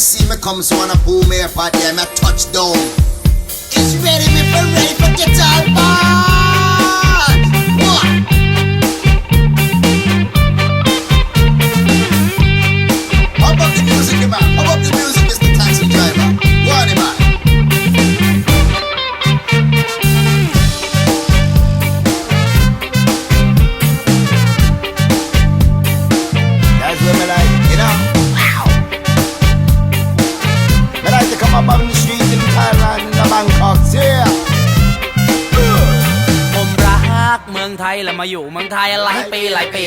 see me come, so wanna pull me them, I touch down. It's ready, me for ready for get all ยแล้วมาอยู่เมืองไทยหลายปีหลายปี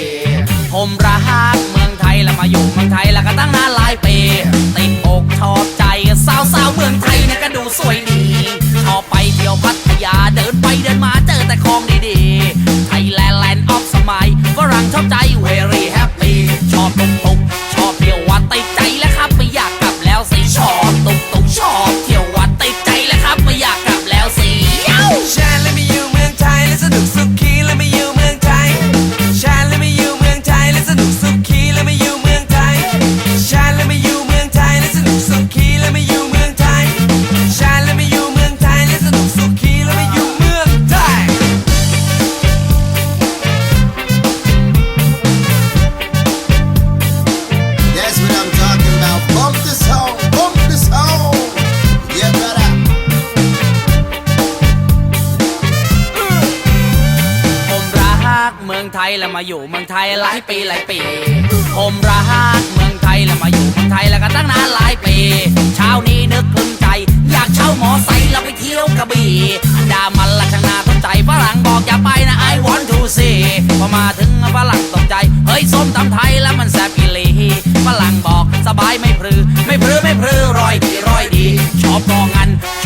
ผมรักเมืองไทยแล้วมาอยู่เมืองไทยแล้วก็ตั้งนานหลายปีติดอก ไทยแล้วมาอยู่เมืองไทยหลายปีหลายปี ผมรักเมืองไทยแล้วมาอยู่เมืองไทยแล้วก็ตั้งนานหลายปี เช้านี้นึกพึงใจ อยากเช่าหมอไซค์แล้วไปเที่ยวกระบี่อันดามันละช่างน่าสนใจฝรั่งบอกอย่าไปนะ I want to see พอมาถึงฝรั่งตกใจ เฮ้ยส้มตำไทยแล้วมันแซ่บอีหลีฝรั่งบอกสบายไม่พรือ ไม่พรือไม่พรือรอยดีรอยดีชอบกองงันช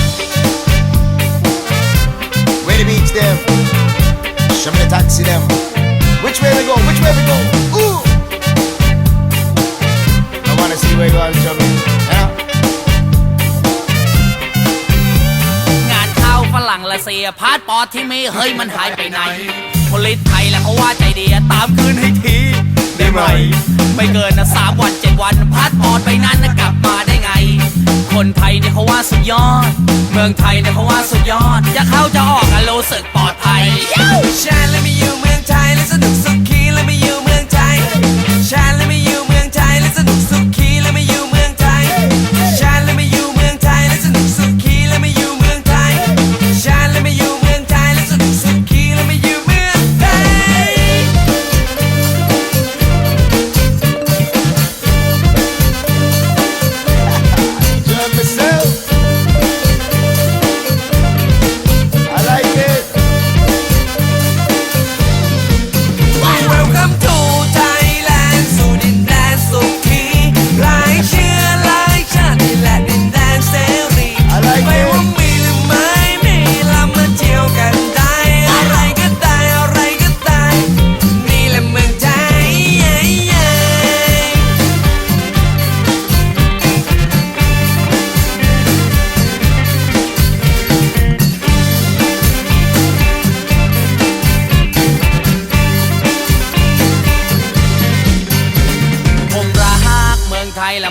Where the beach them? Show me the taxi them. Which way we go? Which way we go? Ooh! I wanna see where you are, show me. Yeah. งานเข้าฝรั่งละเสียพาสปอร์ตที่ไมีเฮ้ยมันหายไปไหนพลิตไทยแล้วเขาว่าใจดีตามคืนให้ทีได้ไหมไม่เกินนะสามวันเจ็ดวันพาสปอร์ตไปนั้นนะกลับมาได้ไง คนไทยเนี่ยเขาว่าสุดยอด เมืองไทยเนี่ยเขาว่าสุดยอด จะเข้าจะออกอะรู้สึกปลอดภัยช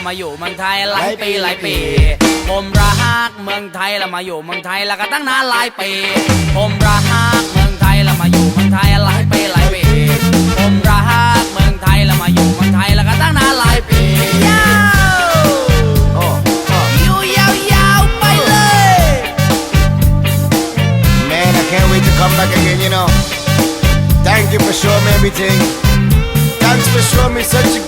มาอยู่เมืองไทยหลายปีหลายปี ผมรักเมืองไทยแล้วมาอยู่เมืองไทยแล้วก็ตั้งนานหลายปี ผมรักเมืองไทยแล้วมาอยู่เมืองไทยหลายปีหลายปี ผมรักเมืองไทยแล้วมาอยู่เมืองไทยแล้วก็ตั้งนานหลายปียาว Oh, oh. อยู่ยาวๆไปเลย Man, I can't wait to come back again, you know. Thank you for showing me everything. Thanks for showing me such a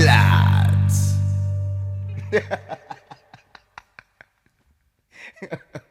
clots.